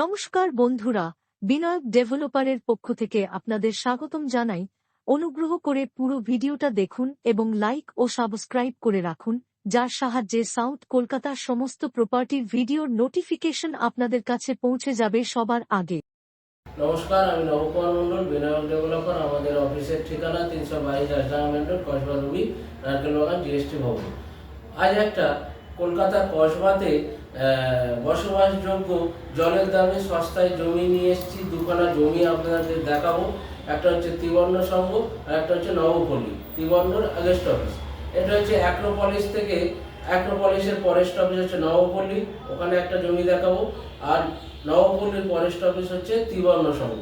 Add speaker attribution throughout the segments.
Speaker 1: নমস্কার বন্ধুরা, বিনায়ক ডেভেলপারের পক্ষ থেকে আপনাদের স্বাগতম জানাই। অনুগ্রহ করে পুরো ভিডিওটা দেখুন এবং লাইক ও সাবস্ক্রাইব করে রাখুন, যার সাহায্যে সাউথ কলকাতার সমস্ত প্রপার্টির ভিডিওর নোটিফিকেশন আপনাদের কাছে পৌঁছে যাবে সবার আগে।
Speaker 2: নমস্কার, আমি নবকুমার মন্ডল বিনায়ক ডেভেলপার, আমাদের অফিসের ঠিকানা তিনশো বাইশ রাজডাঙ্গা মেন কসবা রুবি নারকেল বাগান জিএসটি ভবন। আজ একটা কলকাতার কসবাতে বসবাসযোগ্য জলের দামে সস্তায় জমি নিয়ে এসেছি, দুখানা জমি আপনাদের দেখাবো। একটা হচ্ছে ত্রিবর্ণ সংঘ, আর একটা হচ্ছে নবপল্লী, ত্রিবর্ণর আগেস্ট অফিস এটা হচ্ছে অ্যাক্রোপলিস থেকে অ্যাক্রোপলিসের ফরেস্ট অফিস হচ্ছে নবপল্লী, ওখানে একটা জমি দেখাবো। আর নবপল্লীর ফরেস্ট অফিস হচ্ছে ত্রিবর্ণ সংঘ।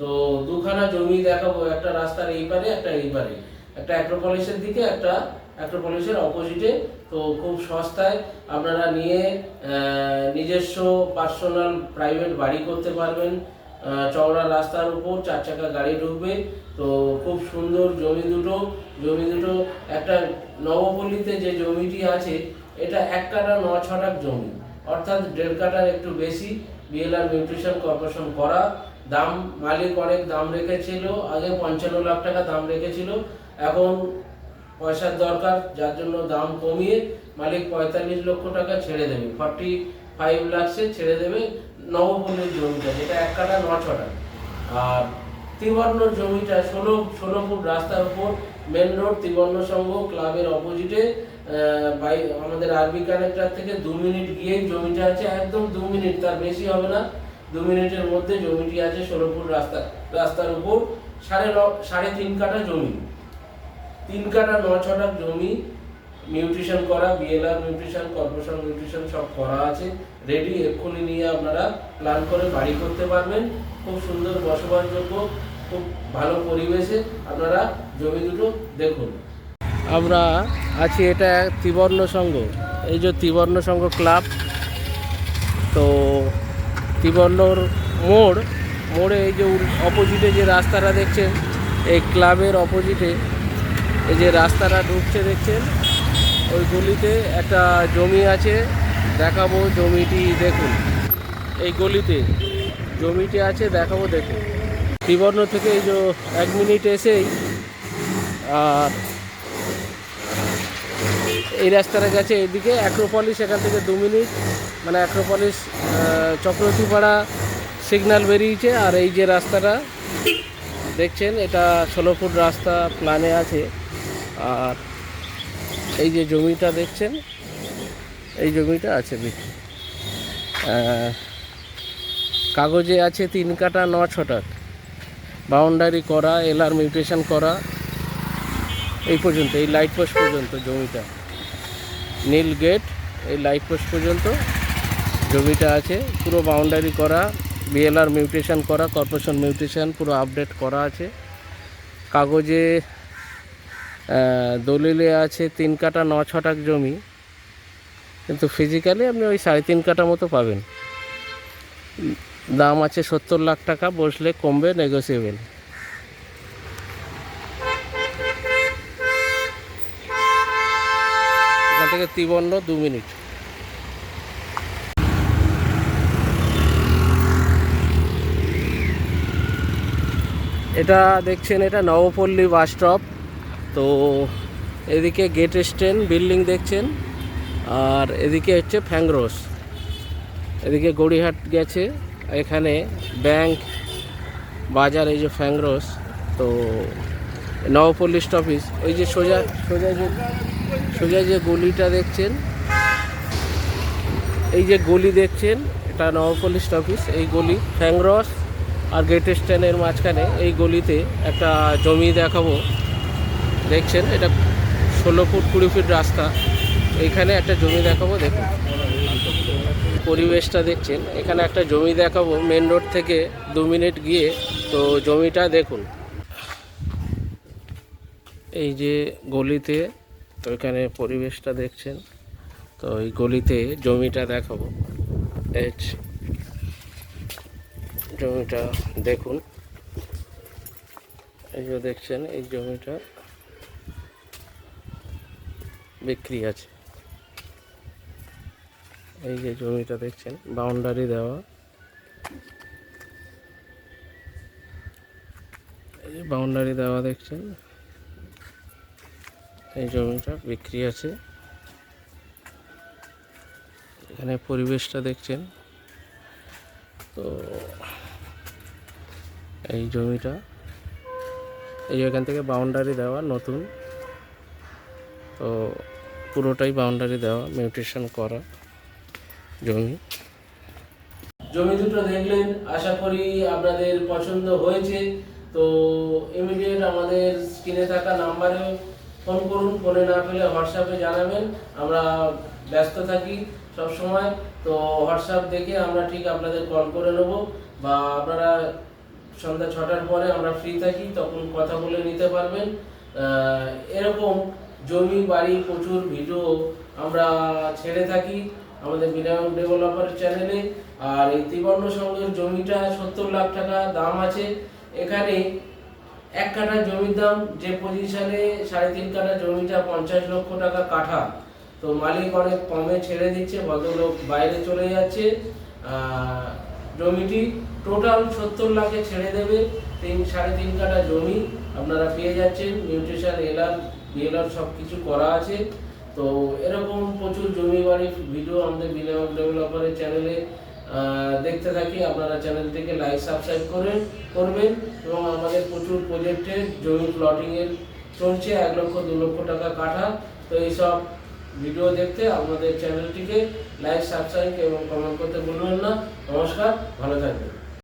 Speaker 2: তো দুখানা জমি দেখাবো, একটা রাস্তার এই পারে, একটা এই পারে। একটা অ্যাক্রোপলিসের দিকে, একটা অ্যাক্রোপলিসের অপোজিটে তো খুব সস্তায় আপনারা নিয়ে নিজস্ব পার্সোনাল প্রাইভেট বাড়ি করতে পারবেন। চওড়া রাস্তার উপর চার চাকা গাড়ি ঢুকবে। তো খুব সুন্দর জমি দুটো। জমি দুটো, একটা নবপল্লীতে যে জমিটি আছে, এটা এক কাটা ন ছটাক জমি। অর্থাৎ দেড় কাটার একটু বেশি বিএলআর নিউট্রিশন কর্পোরেশন করা। দাম মালিক অনেক দাম রেখেছিল। আগে পঞ্চান্ন লাখ টাকা দাম রেখেছিল। এখন পয়সার দরকার, যার জন্য দাম কমিয়ে মালিক পঁয়তাল্লিশ লক্ষ টাকা ছেড়ে দেবে। ফর্টি ফাইভ লাখসে ছেড়ে দেবে নবপল্লীর জমিটা, যেটা এক কাটা ন ছটা আর ত্রিবর্ণ জমিটা, ষোলো ষোলো ফুট রাস্তার উপর মেন রোড ত্রিবর্ণ সংঘ ক্লাবের অপোজিটে বাই আমাদের আরবি কানেক্টার থেকে দু মিনিট গিয়ে জমিটা আছে, একদম দু মিনিট, তার বেশি হবে না। দু মিনিটের মধ্যে জমিটি আছে ষোলো ফুট রাস্তা, রাস্তার উপর, সাড়ে সাড়ে তিন কাঠা জমি। তিন কাঠা, ন ছটা জমি নিউট্রিশন করা বিএলআর নিউট্রিশন কর্পোরেশন নিউট্রিশন সব করা আছে। রেডি এক্ষুনি নিয়ে আপনারা প্ল্যান করে বাড়ি করতে পারবেন। খুব সুন্দর বসবাসযোগ্য, খুব ভালো পরিবেশে আপনারা জমি দুটো দেখুন। আমরা আছি এটা ত্রিবর্ণ সংঘ। এই যে ত্রিবর্ণ সংঘ ক্লাব তো ত্রিবর্ণর মোড়, মোড়ে এই যে অপোজিটে যে রাস্তাটা দেখছেন, এই ক্লাবের অপোজিটে এই যে রাস্তাটা ঢুকছে দেখছেন? ওই গলিতে একটা জমি আছে, দেখাবো জমিটি দেখুন। এই গলিতে জমিটি আছে, দেখাবো দেখুন। ত্রিবর্ণ থেকে এই যে এক মিনিট এসেই আর এই রাস্তাটা গেছে এদিকে, অ্যাক্রোপলিস এখান থেকে দু মিনিট। মানে অ্যাক্রোপলিস চক্রবর্তীপাড়া সিগন্যাল বেরিয়েছে, আর এই যে রাস্তাটা, দেখছেন? এটা ষোলো ফুট রাস্তা, প্ল্যানে আছে। আর এই যে জমিটা দেখছেন, এই জমিটা আছে বিক্রি কাগজে আছে তিন কাটা, ন ছটাক বাউন্ডারি করা, এলআর মিউটেশন করা, এই পর্যন্ত, এই লাইট পোস্ট পর্যন্ত জমিটা। নীল গেট এই লাইট পোস্ট পর্যন্ত জমিটা আছে। পুরো বাউন্ডারি করা বিএলআর মিউটেশন করা কর্পোরেশন মিউটেশন পুরো আপডেট করা আছে। কাগজে দলিলে আছে তিন কাটা ন ছটাক জমি। কিন্তু ফিজিক্যালি আপনি ওই সাড়ে তিন কাটা মতো পাবেন। দাম আছে সত্তর লাখ টাকা, বসলে কমবে নেগোসিয়েবল এখান থেকে ত্রিবর্ণ দু মিনিট। এটা দেখছেন, এটা নবপল্লী বাস স্টপ। তো এদিকে গেট স্ট্যান্ড বিল্ডিং দেখছেন, আর এদিকে হচ্ছে ফ্যাংরোস। এদিকে গড়িহাট গেছে, এখানে ব্যাংক বাজার, এই যে ফ্যাংরোস, তো নবপল্লী অফিস ওই যে সোজা সোজা যে সোজা যে গলিটা দেখছেন, এই যে গলি দেখছেন, এটা নবপল্লী অফিস এই গলি ফ্যাংরস আর গেট স্ট্যান্ডের মাঝখানে, এই গলিতে একটা জমি দেখাবো। দেখছেন, এটা ষোলো ফুট কুড়ি ফিট রাস্তা। এইখানে একটা জমি দেখাবো, দেখুন। পরিবেশটা দেখছেন, এখানে একটা জমি দেখাবো মেন রোড থেকে দু মিনিট গিয়ে। তো জমিটা দেখুন। এই যে গলিতে, তো এখানে পরিবেশটা দেখছেন, তো এই গলিতে জমিটা দেখাবো। জমিটা দেখুন। এই যে দেখছেন, এই জমিটা বিক্রি আছে। এই যে জমিটা দেখছেন বাউন্ডারি দেওয়া। এই যে বাউন্ডারি দেওয়া দেখছেন, এই জমিটা বিক্রি আছে। এখানে পরিবেশটা দেখছেন। তো এই জমিটা, এই এখান থেকে বাউন্ডারি দেওয়া নতুন। তো পুরোটাই বাউন্ডারি দেওয়া মিউটেশন করা জমি। জমি দুটো দেখলেন, আশা করি আপনাদের পছন্দ হয়েছে। তো ইমিডিয়েট আমাদের স্ক্রিনে থাকা নাম্বারে ফোন করুন ফোনে না পেলে হোয়াটসঅ্যাপে জানাবেন। আমরা ব্যস্ত থাকি সব সময় তো হোয়াটসঅ্যাপ দেখে আমরা ঠিক আপনাদের কল করে নেব। বা আপনারা সন্ধ্যা ছটার পরে আমরা ফ্রি থাকি, তখন কথা বলে নিতে পারবেন। এরকম জমি, বাড়ি, প্রচুর ভিডিও আমরা ছেড়ে থাকি আমাদের বিনায়ক ডেভেলপার চ্যানেলে আর এই ত্রিবর্ণ সঙ্গের জমিটা সত্তর লাখ টাকা দাম আছে। এখানে এক কাঠা জমির দাম যে পজিশনে সাড়ে তিন কাঠা জমিটা পঞ্চাশ লক্ষ টাকা কাঠা। তো মালিক অনেক কমে ছেড়ে দিচ্ছে, ভদ্রলোক বাইরে চলে যাচ্ছে। জমিটি টোটাল সত্তর লাখে ছেড়ে দেবে। তিন, সাড়ে তিন কাঠা জমি আপনারা পেয়ে যাচ্ছেন। নিউট্রিশন এলার বিএলআর সব কিছু করা আছে। তো এরকম প্রচুর জমি বাড়ি ভিডিও আমাদের বিনিয়োগ ডেভেলপারের চ্যানেলে দেখতে থাকি। আপনারা চ্যানেলটিকে লাইক সাবস্ক্রাইব করেন করবেন এবং আমাদের প্রচুর প্রজেক্টের জমি প্লটিংয়ের চলছে। এক লক্ষ, দু লক্ষ টাকা কাঠা। তো এইসব ভিডিও দেখতে আমাদের চ্যানেলটিকে লাইক সাবস্ক্রাইব এবং কমেন্ট করতে ভুলবেন না। নমস্কার, ভালো থাকবেন।